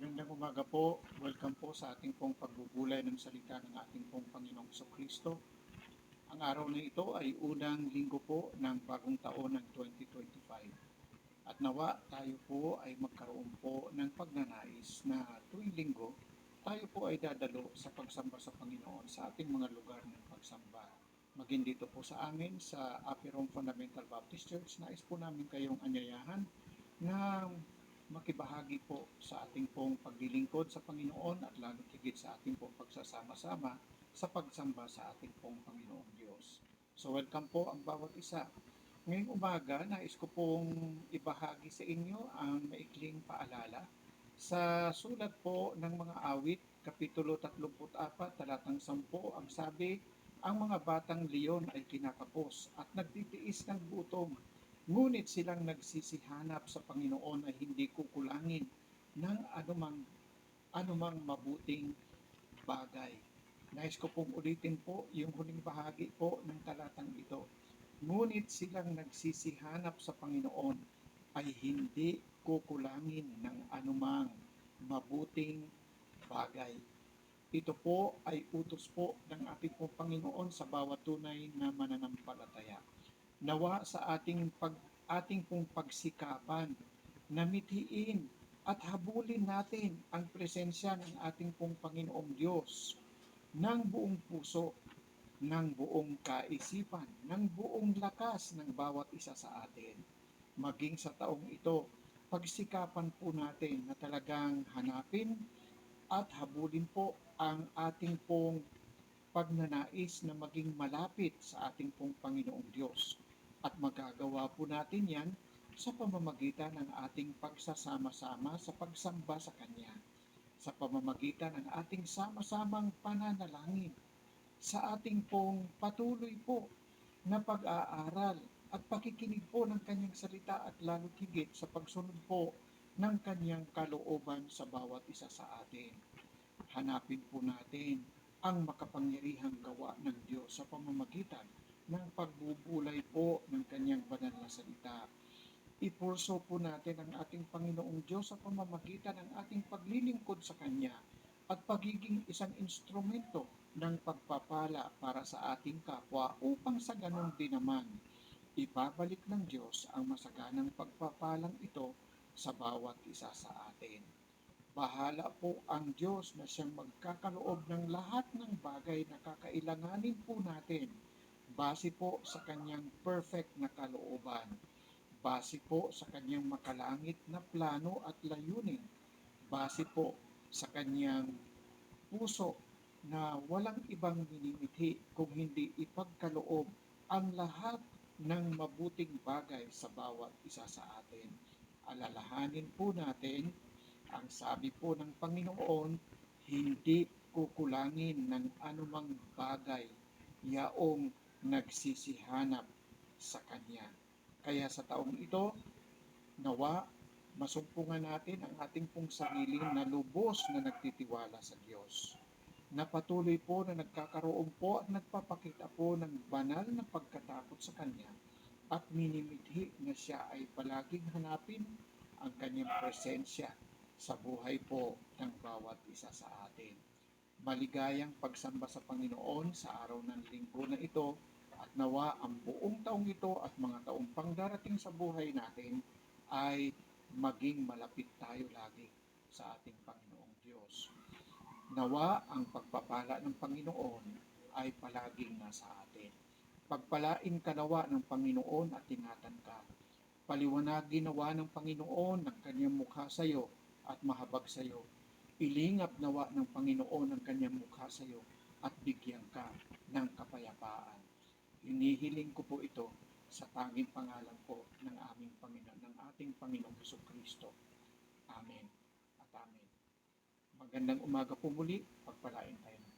Magandang umaga po. Welcome po sa ating pong pagbubulay ng salita ng ating pong Panginoong Kristo. Ang araw na ito ay unang linggo po ng bagong taon ng 2025. At nawa tayo po ay magkaroon po ng pagnanais na tuwing linggo tayo po ay dadalo sa pagsamba sa Panginoon sa ating mga lugar ng pagsamba. Maging dito po sa amin sa Apiron Fundamental Baptist Church, nais po namin kayong anyayahan na makibahagi po sa ating pong paglilingkod sa Panginoon at lalo higit sa ating pong pagsasama-sama sa pagsamba sa ating pong Panginoong Diyos. So welcome po ang bawat isa. Ngayong umaga, nais ko pong ibahagi sa inyo ang maikling paalala sa sulat po ng mga awit, Kapitulo 34, talatang 10, ang sabi, ang mga batang leon ay kinakapos at nagtitiis ng gutom Ngunit silang nagsisihanap sa Panginoon ay hindi kukulangin ng anumang, anumang mabuting bagay. Nais ko pong ulitin po yung huling bahagi po ng talatang ito. Ngunit silang nagsisihanap sa Panginoon ay hindi kukulangin ng anumang mabuting bagay. Ito po ay utos po ng ating Panginoon sa bawat tunay na mananampalataya nawa sa ating pag ating pong pagsikapan na mithiin at habulin natin ang presensya ng ating pong Panginoong Diyos ng buong puso, ng buong kaisipan, ng buong lakas ng bawat isa sa atin. Maging sa taong ito, pagsikapan po natin na talagang hanapin at habulin po ang ating pong pagnanais na maging malapit sa ating pong Panginoong Diyos at magagawa po natin yan sa pamamagitan ng ating pagsasama-sama sa pagsamba sa Kanya, sa pamamagitan ng ating sama-samang pananalangin, sa ating pong patuloy po na pag-aaral at pakikinig po ng Kanyang salita at lalo higit sa pagsunod po ng Kanyang kalooban sa bawat isa sa atin. Hanapin po natin ang makapangyarihang gawa ng Diyos sa pamamagitan ng pagbubulay po ng kanyang banal na salita. Ipurso po natin ang ating Panginoong Diyos sa pamamagitan ng ating paglilingkod sa Kanya at pagiging isang instrumento ng pagpapala para sa ating kapwa upang sa ganon din naman ibabalik ng Diyos ang masaganang pagpapalang ito sa bawat isa sa atin. Bahala po ang Diyos na siyang magkakaloob ng lahat ng bagay na kakailanganin po natin base po sa kanyang perfect na kalooban, base po sa kanyang makalangit na plano at layunin, base po sa kanyang puso na walang ibang minimithi kung hindi ipagkaloob ang lahat ng mabuting bagay sa bawat isa sa atin. Alalahanin po natin, ang sabi po ng Panginoon, hindi kukulangin ng anumang bagay yaong nagsisihanap sa Kanya. Kaya sa taong ito, nawa masumpungan natin ang ating pong sarili na lubos na nagtitiwala sa Diyos. Na patuloy po na nagkakaroon po at nagpapakita po ng banal na pagkatakot sa Kanya at minimithi na siya ay palaging hanapin ang kanyang presensya sa buhay po ng bawat isa sa atin. Maligayang pagsamba sa Panginoon sa araw ng linggo na ito at nawa ang buong taong ito at mga taong pangdarating sa buhay natin ay maging malapit tayo lagi sa ating Panginoong Diyos. Nawa ang pagpapala ng Panginoon ay palaging nasa atin. Pagpalain ka nawa ng Panginoon at tingatan ka. Paliwanagin nawa ng Panginoon ng kanyang mukha sa iyo at mahabag sa iyo. Ilingap nawa ng Panginoon ang kanyang mukha sa iyo at bigyan ka ng kapayapaan. Hinihiling ko po ito sa tanging pangalan po ng aming Panginoon, ng ating Panginoong Heso Kristo. Amen at Amen. Magandang umaga po muli, pagpalain tayo ng